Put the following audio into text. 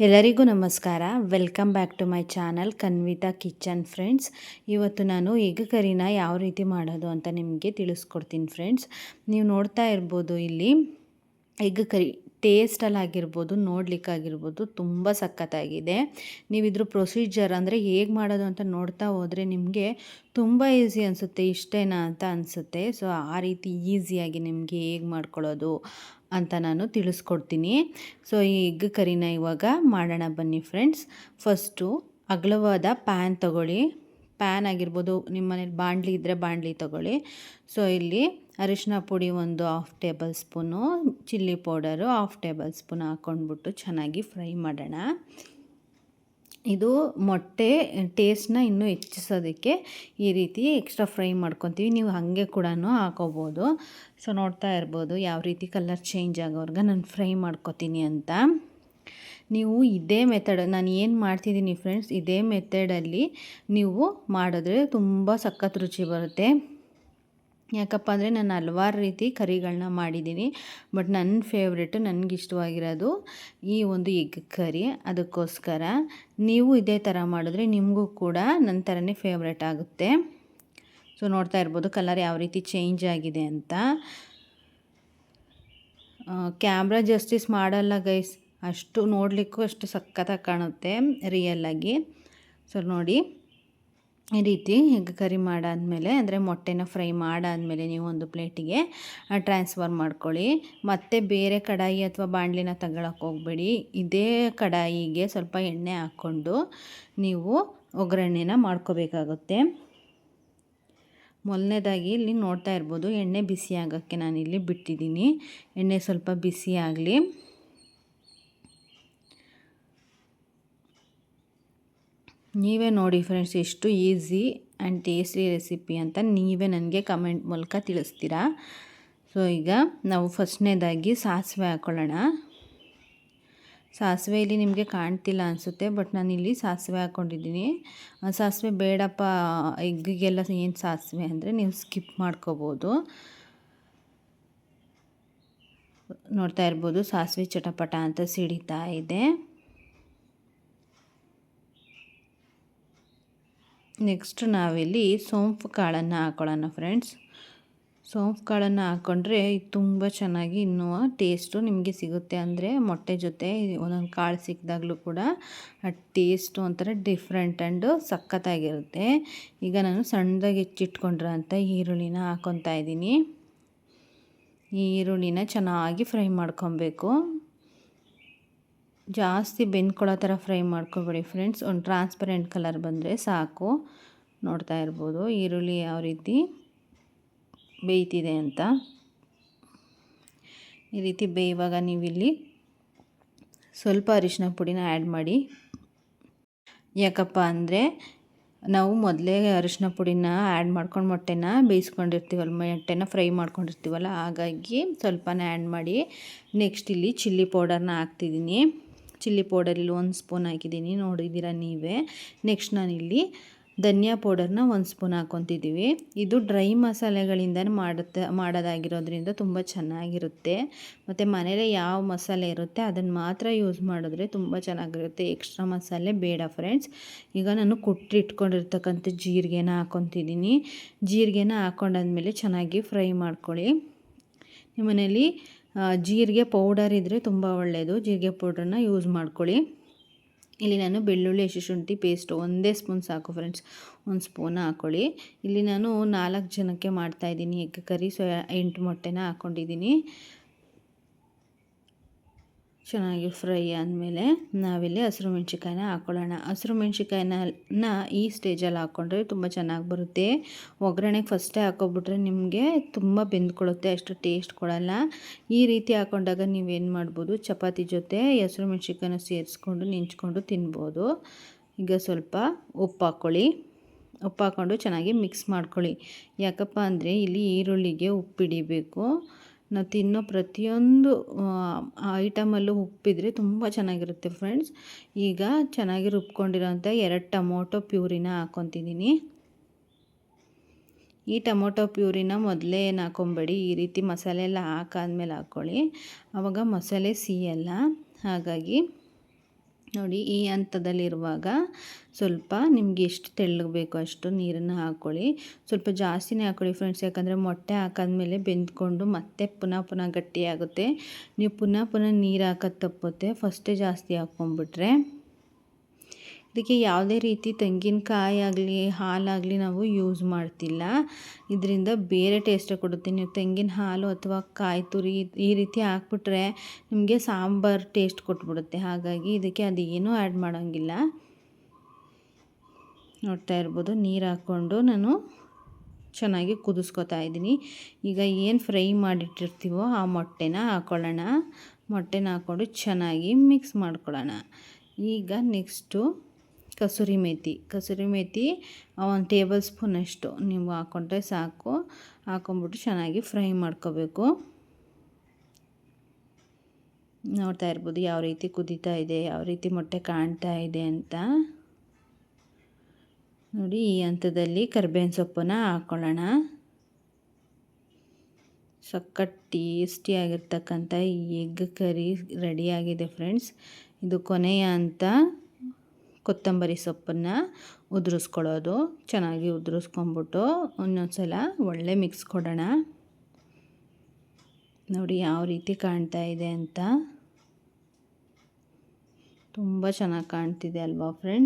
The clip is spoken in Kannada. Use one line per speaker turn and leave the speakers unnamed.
ಎಲ್ಲರಿಗೂ ನಮಸ್ಕಾರ. Welcome back to my channel Kanvita kitchen friends ಇವತ್ತು ನಾನು ಎಗ್ ಕರಿನ ಯಾವ ರೀತಿ ಮಾಡೋದು ಅಂತ ನಿಮಗೆ ತಿಳಿಸ್ಕೊಡ್ತೀನಿ ಫ್ರೆಂಡ್ಸ್ ನೀವು ನೋಡ್ತಾ ಇರ್ಬೋದು ಇಲ್ಲಿ, ಎಗ್ ಕರಿ ಟೇಸ್ಟಲ್ಲಾಗಿರ್ಬೋದು, ನೋಡಲಿಕ್ಕಾಗಿರ್ಬೋದು ತುಂಬ ಸಖತ್ತಾಗಿದೆ. ನೀವು ಇದ್ರ ಪ್ರೊಸೀಜರ್ ಅಂದರೆ ಹೇಗೆ ಮಾಡೋದು ಅಂತ ನೋಡ್ತಾ ಹೋದರೆ ನಿಮಗೆ ತುಂಬ ಈಸಿ ಅನಿಸುತ್ತೆ, ಇಷ್ಟೇನಾ ಅಂತ ಅನಿಸುತ್ತೆ. ಸೊ, ಆ ರೀತಿ ಈಸಿಯಾಗಿ ನಿಮಗೆ ಹೇಗೆ ಮಾಡ್ಕೊಳ್ಳೋದು ಅಂತ ನಾನು ತಿಳಿಸ್ಕೊಡ್ತೀನಿ. ಸೊ, ಈ ಎಗ್ ಕರಿನ ಇವಾಗ ಮಾಡೋಣ ಬನ್ನಿ ಫ್ರೆಂಡ್ಸ್. ಫಸ್ಟು ಅಗಲವಾದ ಪ್ಯಾನ್ ತಗೊಳ್ಳಿ. ಪ್ಯಾನ್ ಆಗಿರ್ಬೋದು, ನಿಮ್ಮ ಮನೇಲಿ ಬಾಣಲಿ ಇದ್ದರೆ ಬಾಣಲಿ ತಗೊಳ್ಳಿ. ಸೊ ಇಲ್ಲಿ ಅರಿಶಿನ ಪುಡಿ ಒಂದು half tablespoon chilli powder half tablespoon ಹಾಕ್ಕೊಂಡ್ಬಿಟ್ಟು ಚೆನ್ನಾಗಿ ಫ್ರೈ ಮಾಡೋಣ. ಇದು ಮೊಟ್ಟೆ ಟೇಸ್ಟ್ನ ಇನ್ನೂ ಹೆಚ್ಚಿಸೋದಕ್ಕೆ ಈ ರೀತಿ ಎಕ್ಸ್ಟ್ರಾ ಫ್ರೈ ಮಾಡ್ಕೊತೀವಿ. ನೀವು ಹಾಗೆ ಕೂಡ ಹಾಕೋಬೋದು. ಸೊ ನೋಡ್ತಾ ಇರ್ಬೋದು, ಯಾವ ರೀತಿ ಕಲರ್ ಚೇಂಜ್ ಆಗೋರ್ಗೆ ನಾನು ಫ್ರೈ ಮಾಡ್ಕೊತೀನಿ ಅಂತ. ನೀವು ಇದೇ ಮೆಥಡ್ ನಾನು ಏನು ಮಾಡ್ತಿದ್ದೀನಿ ಫ್ರೆಂಡ್ಸ್ ಇದೇ ಮೆಥಡಲ್ಲಿ ನೀವು ಮಾಡಿದ್ರೆ ತುಂಬ ಸಖತ್ ರುಚಿ ಬರುತ್ತೆ. ಯಾಕಪ್ಪ ಅಂದರೆ ನಾನು ಹಲ್ವಾರು ರೀತಿ ಕರಿಗಳನ್ನ ಮಾಡಿದ್ದೀನಿ ಬಟ್ ನನ್ನ ಫೇವ್ರೇಟು ನನಗಿಷ್ಟವಾಗಿರೋದು ಈ ಒಂದು ಎಗ್ ಕರಿ ಅದಕ್ಕೋಸ್ಕರ. ನೀವು ಇದೇ ಥರ ಮಾಡಿದ್ರೆ ನಿಮಗೂ ಕೂಡ ನನ್ನ ಥರನೇ ಫೇವ್ರೇಟ್ ಆಗುತ್ತೆ. ಸೊ ನೋಡ್ತಾ ಇರ್ಬೋದು ಕಲರ್ ಯಾವ ರೀತಿ ಚೇಂಜ್ ಆಗಿದೆ ಅಂತ. ಕ್ಯಾಮ್ರಾ ಜಸ್ಟಿಸ್ ಮಾಡಲ್ಲ ಗೈಸ್ ಅಷ್ಟು ನೋಡಲಿಕ್ಕೂ ಅಷ್ಟು ಸಖತ್ತಾಗಿ ಕಾಣುತ್ತೆ ರಿಯಲ್ಲಾಗಿ ಸೊ ನೋಡಿ, ಈ ರೀತಿ ಎಗ್ ಕರಿ ಮಾಡಾದಮೇಲೆ, ಅಂದರೆ ಮೊಟ್ಟೆನ ಫ್ರೈ ಮಾಡಾದಮೇಲೆ ನೀವು ಒಂದು ಪ್ಲೇಟಿಗೆ ಟ್ರಾನ್ಸ್ಫರ್ ಮಾಡ್ಕೊಳ್ಳಿ. ಮತ್ತೆ ಬೇರೆ ಕಡಾಯಿ ಅಥವಾ ಬಾಣಲಿನ ತಗೊಳಕ್ಕೆ ಹೋಗಬೇಡಿ. ಇದೇ ಕಡಾಯಿಗೆ ಸ್ವಲ್ಪ ಎಣ್ಣೆ ಹಾಕ್ಕೊಂಡು ನೀವು ಒಗ್ಗರಣೆನ ಮಾಡ್ಕೋಬೇಕಾಗುತ್ತೆ. ಮೊದಲನೇದಾಗಿ ಇಲ್ಲಿ ನೋಡ್ತಾ ಇರ್ಬೋದು, ಎಣ್ಣೆ ಬಿಸಿ ಆಗೋಕ್ಕೆ ನಾನಿಲ್ಲಿ ಬಿಟ್ಟಿದ್ದೀನಿ. ಎಣ್ಣೆ ಸ್ವಲ್ಪ ಬಿಸಿ ಆಗಲಿ. ನೀವೇ ನೋಡಿ ಫ್ರೆಂಡ್ಸ್ ಎಷ್ಟು ಈಸಿ ಆ್ಯಂಡ್ ಟೇಸ್ಟಿ ರೆಸಿಪಿ ಅಂತ ನೀವೇ ನನಗೆ ಕಮೆಂಟ್ ಮೂಲಕ ತಿಳಿಸ್ತೀರಾ? ಸೊ ಈಗ ನಾವು ಫಸ್ಟ್ನೇದಾಗಿ ಸಾಸಿವೆ ಹಾಕ್ಕೊಳ್ಳೋಣ ಸಾಸಿವೆ ಇಲ್ಲಿ ನಿಮಗೆ ಕಾಣ್ತಿಲ್ಲ ಅನಿಸುತ್ತೆ ಬಟ್ ನಾನು ಇಲ್ಲಿ ಸಾಸಿವೆ ಹಾಕ್ಕೊಂಡಿದ್ದೀನಿ ಸಾಸಿವೆ ಬೇಡಪ್ಪ ಎಗ್ಗಿಗೆಲ್ಲ ಏನು ಸಾಸಿವೆ ಅಂದರೆ ನೀವು ಸ್ಕಿಪ್ ಮಾಡ್ಕೋಬೋದು. ನೋಡ್ತಾ ಇರ್ಬೋದು, ಸಾಸಿವೆ ಚಟಪಟ ಅಂತ ಸಿಡಿತಾ ಇದೆ. ನೆಕ್ಸ್ಟ್ ನಾವಿಲ್ಲಿ ಸೋಂಪು ಕಾಳನ್ನು ಹಾಕೊಳ್ಳೋಣ ಫ್ರೆಂಡ್ಸ್ ಸೋಂಪು ಕಾಳನ್ನು ಹಾಕ್ಕೊಂಡ್ರೆ ತುಂಬ ಚೆನ್ನಾಗಿ ಇನ್ನೂ ಟೇಸ್ಟು ನಿಮಗೆ ಸಿಗುತ್ತೆ ಅಂದರೆ ಮೊಟ್ಟೆ ಜೊತೆ ಒಂದೊಂದು ಕಾಳು ಸಿಕ್ಕಿದಾಗಲೂ ಕೂಡ ಆ ಟೇಸ್ಟು ಒಂಥರ ಡಿಫ್ರೆಂಟ್ ಆ್ಯಂಡು ಸಖತ್ತಾಗಿರುತ್ತೆ. ಈಗ ನಾನು ಸಣ್ಣದಾಗಿ ಹೆಚ್ಚಿಟ್ಕೊಂಡಿರೋಂಥ ಈರುಳ್ಳಿನ ಹಾಕ್ಕೊತಾ ಇದ್ದೀನಿ. ಈರುಳ್ಳಿನ ಚೆನ್ನಾಗಿ ಫ್ರೈ ಮಾಡ್ಕೊಬೇಕು. ಜಾಸ್ತಿ ಬೆಂದ್ಕೊಳ್ಳೋ ಥರ ಫ್ರೈ ಮಾಡ್ಕೊಬೇಡಿ ಫ್ರೆಂಡ್ಸ್. ಒಂದು ಟ್ರಾನ್ಸ್ಪರೆಂಟ್ ಕಲರ್ ಬಂದರೆ ಸಾಕು. ನೋಡ್ತಾ ಇರ್ಬೋದು. ಈರುಳ್ಳಿ ಯಾವ ರೀತಿ ಬೇಯ್ತಿದೆ ಅಂತ. ಈ ರೀತಿ ಬೇಯುವಾಗ ನೀವಿಲ್ಲಿ ಸ್ವಲ್ಪ ಅರಿಶಿನ ಪುಡಿನ ಆ್ಯಡ್ ಮಾಡಿ. ಯಾಕಪ್ಪ ಅಂದರೆ ನಾವು ಮೊದಲೇ ಅರಿಶಿನ ಪುಡಿನ ಆ್ಯಡ್ ಮಾಡ್ಕೊಂಡು ಮೊಟ್ಟೆನ ಬೇಯಿಸ್ಕೊಂಡಿರ್ತೀವಲ್ಲ ಮೊಟ್ಟೆನ ಫ್ರೈ ಮಾಡ್ಕೊಂಡಿರ್ತೀವಲ್ಲ, ಹಾಗಾಗಿ ಸ್ವಲ್ಪನೇ ಆ್ಯಡ್ ಮಾಡಿ. ನೆಕ್ಸ್ಟ್ ಇಲ್ಲಿ ಚಿಲ್ಲಿ ಪೌಡರ್ನ ಹಾಕ್ತಿದ್ದೀನಿ. ಚಿಲ್ಲಿ ಪೌಡರ್ ಇಲ್ಲಿ ಒಂದು ಸ್ಪೂನ್ ಹಾಕಿದ್ದೀನಿ. ನೋಡಿದ್ದೀರಾ ನೀವೇ? ನೆಕ್ಸ್ಟ್ ನಾನಿಲ್ಲಿ ಧನಿಯಾ ಪೌಡರ್ನ ಒಂದು ಸ್ಪೂನ್ ಹಾಕ್ಕೊತಿದ್ದೀವಿ. ಇದು ಡ್ರೈ ಮಸಾಲೆಗಳಿಂದ ಮಾಡುತ್ತೆ, ಮಾಡೋದಾಗಿರೋದ್ರಿಂದ ತುಂಬ ಚೆನ್ನಾಗಿರುತ್ತೆ. ಮತ್ತು ಮನೇಲೆ ಯಾವ ಮಸಾಲೆ ಇರುತ್ತೆ ಅದನ್ನು ಮಾತ್ರ ಯೂಸ್ ಮಾಡಿದ್ರೆ ತುಂಬ ಚೆನ್ನಾಗಿರುತ್ತೆ. ಎಕ್ಸ್ಟ್ರಾ ಮಸಾಲೆ ಬೇಡ ಫ್ರೆಂಡ್ಸ್. ಈಗ ನಾನು ಕುಟ್ಟಿಟ್ಕೊಂಡಿರ್ತಕ್ಕಂಥ ಜೀರಿಗೆನ ಹಾಕ್ಕೊತಿದ್ದೀನಿ. ಜೀರಿಗೆನ ಹಾಕ್ಕೊಂಡಾದ್ಮೇಲೆ ಚೆನ್ನಾಗಿ ಫ್ರೈ ಮಾಡ್ಕೊಳ್ಳಿ. ನಿಮ್ಮ ಮನೇಲಿ ಜೀರಿಗೆ ಪೌಡರ್ ಇದ್ದರೆ ತುಂಬ ಒಳ್ಳೆಯದು ಜೀರಿಗೆ ಪೌಡ್ರನ್ನ ಯೂಸ್ ಮಾಡ್ಕೊಳ್ಳಿ. ಇಲ್ಲಿ ನಾನು ಬೆಳ್ಳುಳ್ಳಿ ಹಸಿ ಶುಂಠಿ ಪೇಸ್ಟು ಒಂದೇ ಸ್ಪೂನ್ ಸಾಕು ಫ್ರೆಂಡ್ಸ್ ಒಂದು ಸ್ಪೂನ್ ಹಾಕ್ಕೊಳ್ಳಿ ಇಲ್ಲಿ ನಾನು ನಾಲ್ಕು ಜನಕ್ಕೆ ಮಾಡ್ತಾಯಿದ್ದೀನಿ ಎಗ್ ಕರಿ ಸೊ ಎಂಟು ಮೊಟ್ಟೆನ ಹಾಕ್ಕೊಂಡಿದ್ದೀನಿ ಚೆನ್ನಾಗಿ ಫ್ರೈ ಆದಮೇಲೆ ನಾವಿಲ್ಲಿ ಹಸಿರು ಮೆಣ್ಸಿಕಾಯಿನ ಹಾಕ್ಕೊಳ್ಳೋಣ ಹಸಿರು ಮೆಣ್ಸಿಕಾಯಿನ ಈ ಸ್ಟೇಜಲ್ಲಿ ಹಾಕ್ಕೊಂಡ್ರೆ ತುಂಬ ಚೆನ್ನಾಗಿ ಬರುತ್ತೆ. ಒಗ್ಗರಣೆಗೆ ಫಸ್ಟೇ ಹಾಕೋಬಿಟ್ರೆ ನಿಮಗೆ ತುಂಬ ಬೆಂದ್ಕೊಳ್ಳುತ್ತೆ ಅಷ್ಟು ಟೇಸ್ಟ್ ಕೊಡೋಲ್ಲ. ಈ ರೀತಿ ಹಾಕ್ಕೊಂಡಾಗ ನೀವೇನು ಮಾಡ್ಬೋದು, ಚಪಾತಿ ಜೊತೆ ಹಸಿರು ಮೆಣ್ಸಿಕಾಯಿನ ಸೇರಿಸ್ಕೊಂಡು ನೆಂಚ್ಕೊಂಡು ತಿನ್ಬೋದು. ಈಗ ಸ್ವಲ್ಪ ಉಪ್ಪು ಹಾಕ್ಕೊಳ್ಳಿ ಉಪ್ಪು ಹಾಕ್ಕೊಂಡು ಚೆನ್ನಾಗಿ ಮಿಕ್ಸ್ ಮಾಡ್ಕೊಳ್ಳಿ. ಯಾಕಪ್ಪ ಅಂದರೆ ಇಲ್ಲಿ ಈರುಳ್ಳಿಗೆ ಉಪ್ಪಿಡಿಬೇಕು. ನಾವು ತಿನ್ನೋ ಪ್ರತಿಯೊಂದು ಐಟಮಲ್ಲೂ ಉಪ್ಪಿದ್ರೆ ತುಂಬ ಚೆನ್ನಾಗಿರುತ್ತೆ ಫ್ರೆಂಡ್ಸ್ ಈಗ ಚೆನ್ನಾಗಿ ರುಬ್ಕೊಂಡಿರೋಂಥ ಎರಡು ಟೊಮೊಟೊ ಪ್ಯೂರಿನ ಹಾಕ್ಕೊತಿದ್ದೀನಿ. ಈ ಟೊಮೊಟೊ ಪ್ಯೂರಿನ ಮೊದಲೇ ಏನು ಹಾಕೊಬೇಡಿ ಈ ರೀತಿ ಮಸಾಲೆ ಎಲ್ಲ ಹಾಕಾದ್ಮೇಲೆ ಹಾಕ್ಕೊಳ್ಳಿ. ಆವಾಗ ಮಸಾಲೆ ಸಿಹಿಯಲ್ಲ ಹಾಗಾಗಿ ನೋಡಿ ಈ ಹಂತದಲ್ಲಿರುವಾಗ ಸ್ವಲ್ಪ ನಿಮಗೆ ಎಷ್ಟು ತೆಳ್ಳಗೆ ಬೇಕೋ ಅಷ್ಟು ನೀರನ್ನು ಹಾಕ್ಕೊಳ್ಳಿ ಸ್ವಲ್ಪ ಜಾಸ್ತಿನೇ ಹಾಕ್ಕೊಳ್ಳಿ ಫ್ರೆಂಡ್ಸ್, ಯಾಕಂದರೆ ಮೊಟ್ಟೆ ಹಾಕಾದ್ಮೇಲೆ ಬೆಂದ್ಕೊಂಡು ಮತ್ತೆ ಪುನಃ ಪುನಃ ಗಟ್ಟಿಯಾಗುತ್ತೆ. ನೀವು ಪುನಃ ಪುನಃ ನೀರು ಹಾಕೋದು ತಪ್ಪುತ್ತೆ. ಫಸ್ಟೇ ಜಾಸ್ತಿ ಹಾಕ್ಕೊಂಬಿಟ್ರೆ ಇದಕ್ಕೆ ಯಾವುದೇ ರೀತಿ ತೆಂಗಿನಕಾಯಿ ಆಗಲಿ, ಹಾಲಾಗಲಿ ನಾವು ಯೂಸ್ ಮಾಡ್ತಿಲ್ಲ. ಇದರಿಂದ ಬೇರೆ ಟೇಸ್ಟ್ ಕೊಡುತ್ತೆ. ನೀವು ತೆಂಗಿನ ಹಾಲು ಅಥವಾ ಕಾಯಿ ತುರಿ ಈ ರೀತಿ ಹಾಕ್ಬಿಟ್ರೆ ನಿಮಗೆ ಸಾಂಬಾರು ಟೇಸ್ಟ್ ಕೊಟ್ಬಿಡುತ್ತೆ. ಹಾಗಾಗಿ ಇದಕ್ಕೆ ಅದೇನೂ ಆ್ಯಡ್ ಮಾಡೋಂಗಿಲ್ಲ. ನೋಡ್ತಾ ಇರ್ಬೋದು, ನೀರು ಹಾಕ್ಕೊಂಡು ನಾನು ಚೆನ್ನಾಗಿ ಕುದಿಸ್ಕೊತಾ ಇದ್ದೀನಿ. ಈಗ ಏನು ಫ್ರೈ ಮಾಡಿಟ್ಟಿರ್ತೀವೋ ಆ ಮೊಟ್ಟೆನ ಹಾಕ್ಕೊಳ್ಳೋಣ ಮೊಟ್ಟೆನ ಹಾಕ್ಕೊಂಡು ಚೆನ್ನಾಗಿ ಮಿಕ್ಸ್ ಮಾಡ್ಕೊಳ್ಳೋಣ. ಈಗ ನೆಕ್ಸ್ಟು ಕಸೂರಿ ಮೇಥಿ ಕಸೂರಿ ಮೇಥಿ ಒಂದು ಟೇಬಲ್ ಸ್ಪೂನಷ್ಟು ನೀವು ಹಾಕ್ಕೊಂಡ್ರೆ ಸಾಕು. ಹಾಕ್ಕೊಂಬಿಟ್ಟು ಚೆನ್ನಾಗಿ ಫ್ರೈ ಮಾಡ್ಕೋಬೇಕು. ನೋಡ್ತಾ ಇರ್ಬೋದು ಯಾವ ರೀತಿ ಕುದೀತಾ ಇದೆ, ಯಾವ ರೀತಿ ಮೊಟ್ಟೆ ಕಾಣ್ತಾ ಇದೆ ಅಂತ. ನೋಡಿ, ಈ ಹಂತದಲ್ಲಿ ಕರ್ಬೇವಿನ ಸೊಪ್ಪನ್ನ ಹಾಕ್ಕೊಳ್ಳೋಣ ಸಖತ್ ಟೇಸ್ಟಿಯಾಗಿರ್ತಕ್ಕಂಥ ಈ ಎಗ್ ಕರಿ ರೆಡಿಯಾಗಿದೆ ಫ್ರೆಂಡ್ಸ್. ಇದು ಕೊನೆಯ ಹಂತ. ಕೊತ್ತಂಬರಿ ಸೊಪ್ಪನ್ನು ಉದುರಿಸ್ಕೊಳ್ಳೋದು. ಚೆನ್ನಾಗಿ ಉದುರಿಸ್ಕೊಂಬಿಟ್ಟು ಒಂದೊಂದ್ಸಲ ಸಲ ಒಳ್ಳೆ ಮಿಕ್ಸ್ ಕೊಡೋಣ. ನೋಡಿ ಯಾವ ರೀತಿ ಕಾಣ್ತಾ ಇದೆ ಅಂತ. ತುಂಬ ಚೆನ್ನಾಗಿ ಕಾಣ್ತಿದೆ ಅಲ್ವಾ ಫ್ರೆಂಡ್ಸ್